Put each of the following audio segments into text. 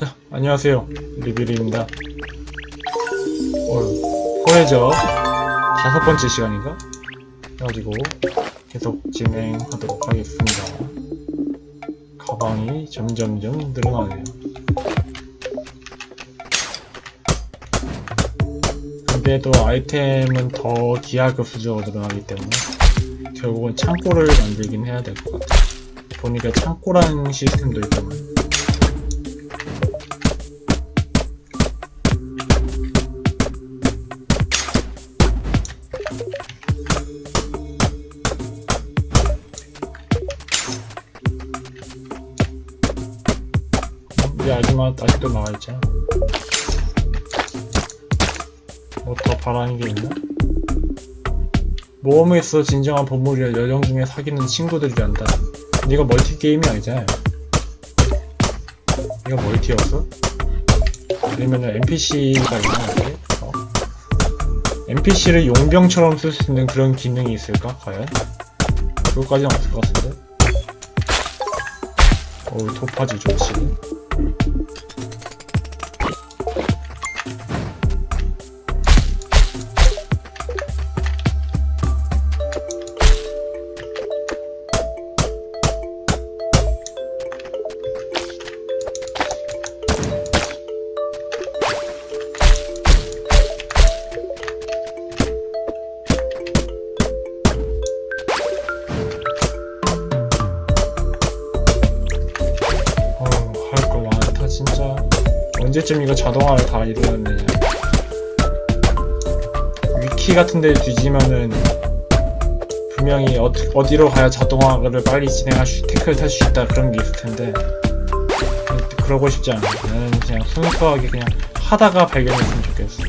자, 안녕하세요. 리뷰리입니다. 어, 포레저 다섯 번째 시간인가? 해가지고 계속 진행하도록 하겠습니다. 가방이 점점점 늘어나네요. 근데도 아이템은 더 기하급수적으로 늘어나기 때문에 결국은 창고를 만들긴 해야 될 것 같아요. 보니까 창고라는 시스템도 있더만 아줌마 아직도 나와있잖아. 뭐 더 바라는 게 있나? 모험에서 진정한 보물이라 여정 중에 사귀는 친구들이란다. 네가 멀티 게임이 아니잖아. 네가 멀티였어? 아니면 NPC가 있나 여기? 어? NPC를 용병처럼 쓸 수 있는 그런 기능이 있을까? 과연? 그것까지는 없을 것 같은데. 어우 도파지 좋지. 언제쯤 이거 자동화를 다 이루었느냐 위키 같은 데 뒤지면은 분명히 어, 어디로 가야 자동화를 빨리 진행할 수 태클 탈수 있다 그런 게 있을 텐데. 그러고 싶지 않아. 나는 그냥 순수하게 그냥 하다가 발견했으면 좋겠어.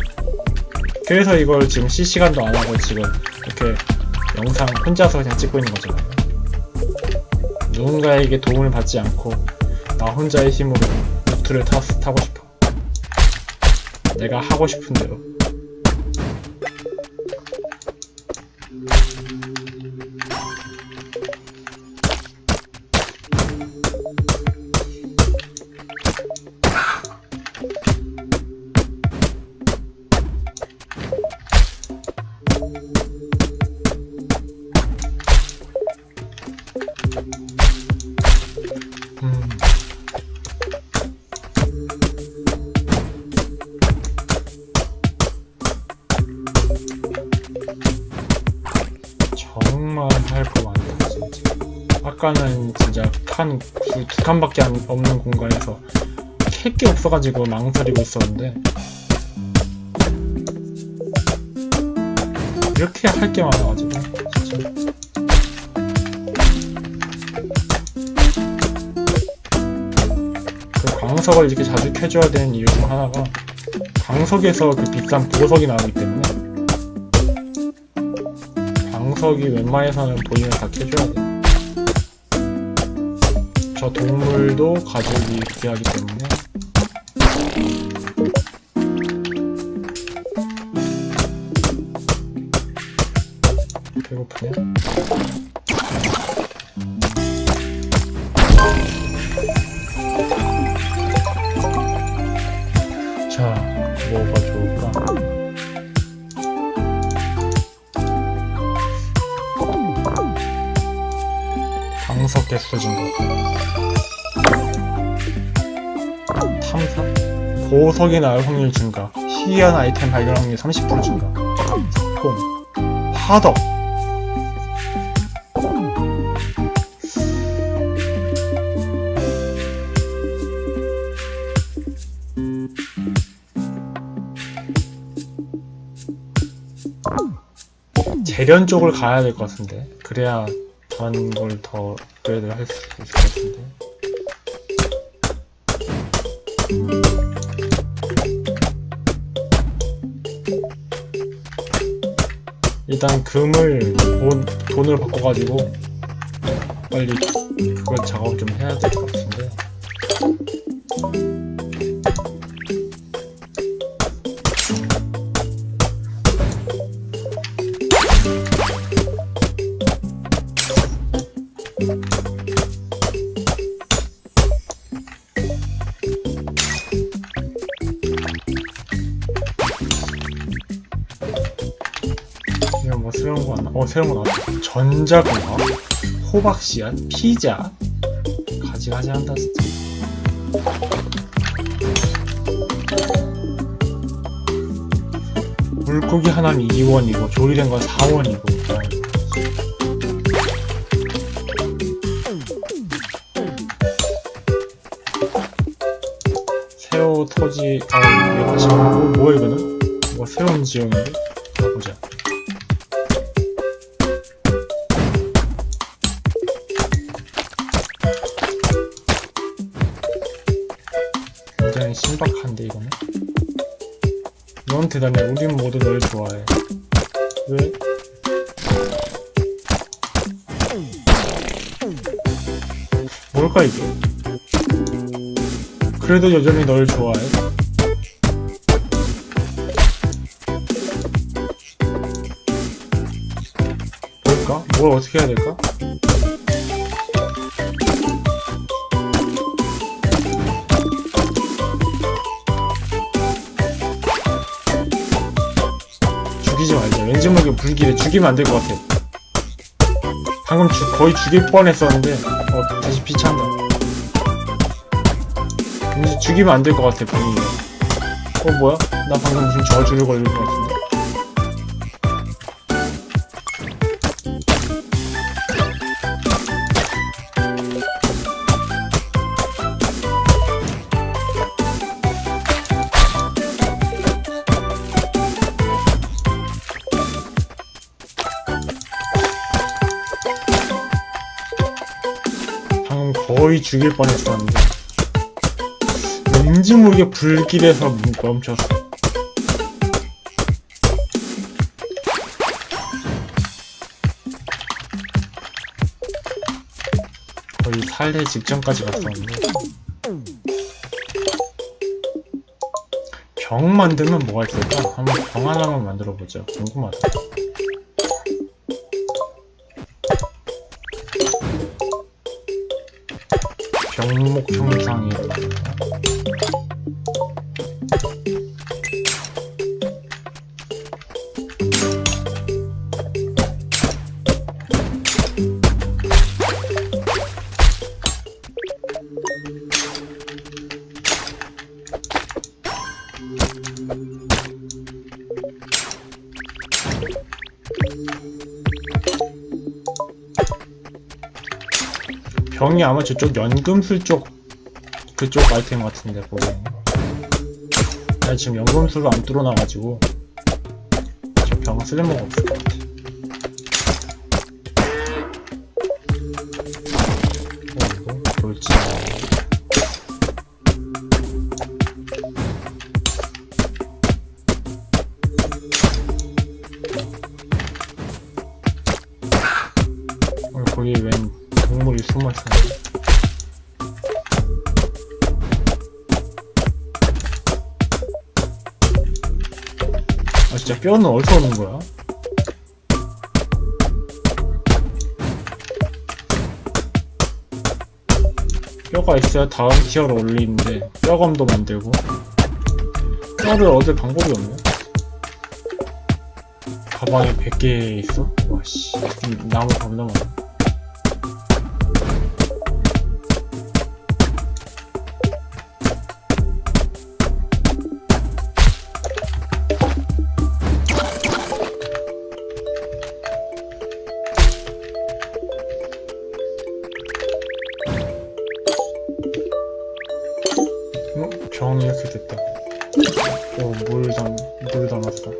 그래서 이걸 지금 실시간도 안 하고 지금 이렇게 영상 혼자서 그냥 찍고 있는 거잖아요 누군가에게 도움을 받지 않고 나 혼자의 힘으로 루트를 타, 타고 싶어. 내가 하고 싶은 대로. 아까는 진짜 칸, 두, 두 칸밖에 안, 없는 공간에서 캘게 없어가지고 망설이고 있었는데. 이렇게 할 게 많아가지고 진짜. 그 광석을 이렇게 자주 켜줘야 되는 이유 중 하나가 광석에서 그 비싼 보석이 나오기 때문에 광석이 웬만해서는 보이면 다 켜줘야 돼. 저 동물도 가족이 귀하기 때문에 배고프냐? 광석 개수 증가 탐사? 보석이 나올 확률 증가. 희귀한 아이템 발견 확률 30% 증가. 석공 화덕. 재련 쪽을 가야 될 것 같은데. 그래야 다른 걸더 업그레이드를 할 수 있을 것 같은데. 일단 금을 돈, 돈을 바꿔가지고 빨리 그걸 작업 좀 해야 될 것 같은데 어 새로운 거 나왔다 전자공학? 호박씨앗? 피자? 가지가지 한다 진짜. 물고기 하나는 2원이고 조리된 건 4원이고. 새우 토지 아 이거 마시고 뭐, 뭐야 이거는? 뭐 새로운 지형인데? 신박한데 이거는 넌 대단해 우린 모두 널 좋아해 왜? 뭘까 이게 그래도 여전히 널 좋아해 뭘까? 뭘 어떻게 해야 될까? 죽이지 말자. 왠지 모르게 불길해. 죽이면 안 될 것 같아. 방금 주- 거의 죽일 뻔했었는데, 어, 다시 비차한다. 왠지 죽이면 안 될 것 같아, 분위기. 어, 뭐야? 나 방금 무슨 저주를 걸릴 것 같은데. 거의 죽일 뻔했었는데. 왠지 모르게 불길에서 멈췄어 거의 살해 직전까지 갔었는데. 병 만들면 뭐가 있을까? 한번 병 하나만 만들어보자. 궁금하다 병목 형상이 병이 아마 저쪽 연금술 쪽 그쪽 아이템 같은데 보면 나 지금 연금술로 안 뚫어놔가지고. 저병 쓸모가 없을 것같 진짜 뼈는 어디서 오는 거야? 뼈가 있어야 다음 티어로 올리는데 뼈검도 만들고 뼈를 얻을 방법이 없네 가방에 100개 있어? 와씨 나무 겁나 많아 어? 병이 이렇게 됐다. 어, 물 담, 물 담았다.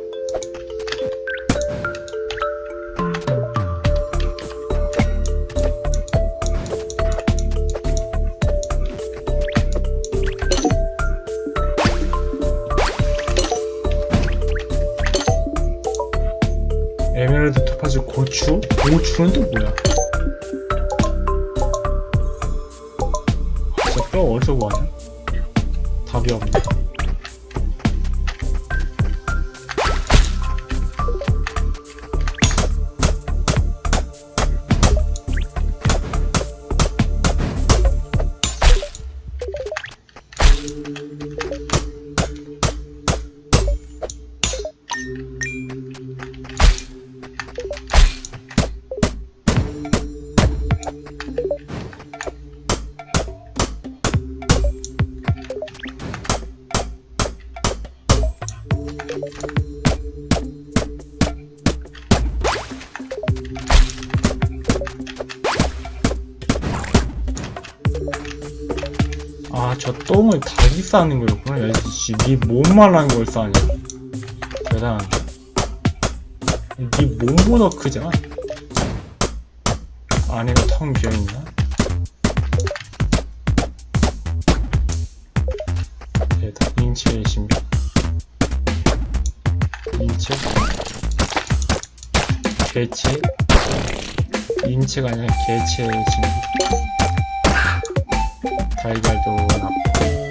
에메랄드 토파즈 고추? 고추는 또 뭐야? 진짜 뼈 어디서 구하냐? 답이 없네. 똥을 닭이 싸는 거였구나. 야, 씨, 니 몸만 한걸 싸냐? 대단한데. 니 몸보다 크잖아. 안에가 텅 비어있나? 대단, 인체의 신비. 인체? 개체? 인체가 아니라 개체의 신비. 달걀도 낳고 고기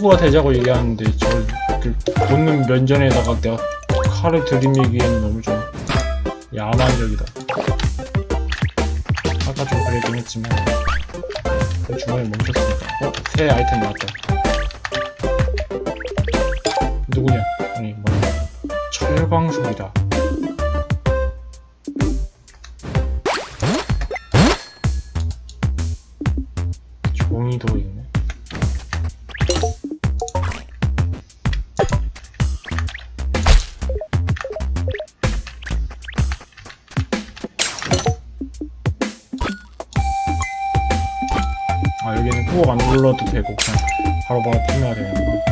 친구가 되자고 얘기하는데 저그 본능 면전에다가 내가 칼을 들이밀기에는 너무 좀 야만적이다. 아까 좀 그랬긴 했지만 그 중간에 멈췄으니까 어? 새 아이템 나왔다. 누구냐? 아니 뭐야 철광석이다. 아 여기는 꾹안 눌러도 되고 그냥 바로바로 판매가 되는구나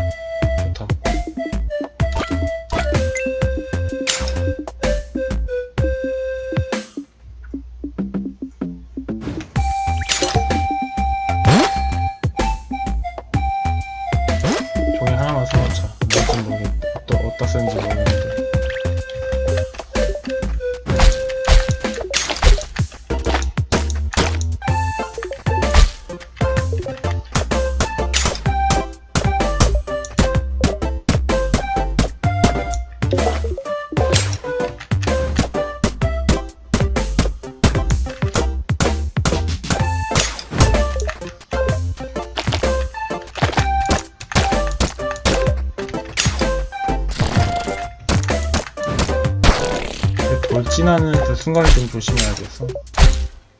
순간을 좀 조심해야겠어.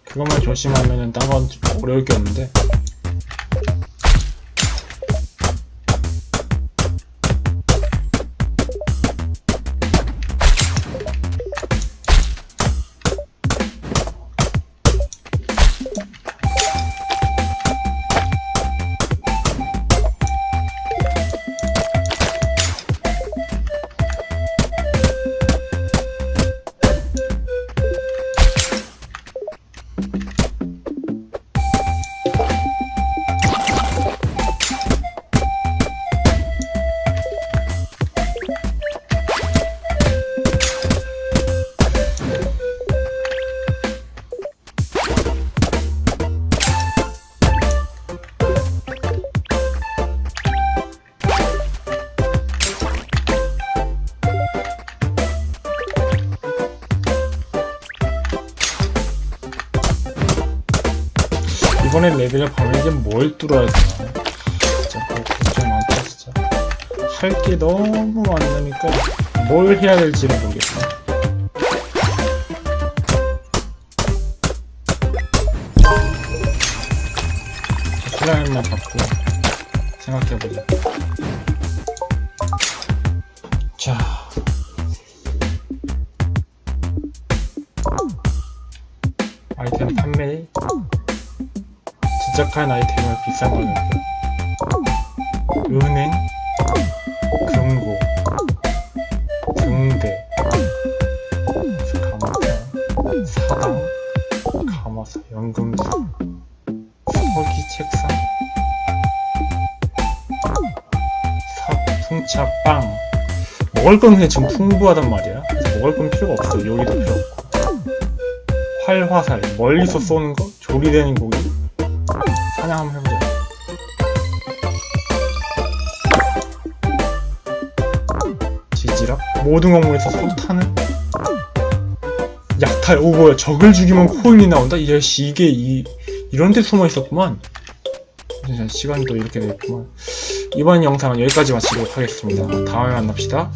그것만 조심하면은 딴건 어려울 게 없는데. 이번에 레벨을 이제 뭘 뚫어야 되나? 진짜 그거 걱정 많다 진짜. 할 게 너무 많으니까 뭘 해야 될지를 모르겠어. 슬라임만 잡고 생각해보자. 자. 아이템 판매 제작한 아이템은 비싼 거였고 은행, 금고, 등대, 감사, 사당, 감화사, 연금술, 서기 책상, 사풍차 빵. 먹을 건 그냥 지금 풍부하단 말이야. 먹을 건 필요가 없어. 요리도 필요 없고. 활화살 멀리서 쏘는 거? 조리되는 고기 사냥 한번 해보자. 지지락? 모든 건물에서 소타는? 약탈, 오, 뭐야, 적을 죽이면 코인이 나온다? 이씨, 이게, 이, 이런 데 숨어 있었구만. 시간이 또 이렇게 됐구만. 이번 영상은 여기까지 마치도록 하겠습니다. 다음에 만납시다.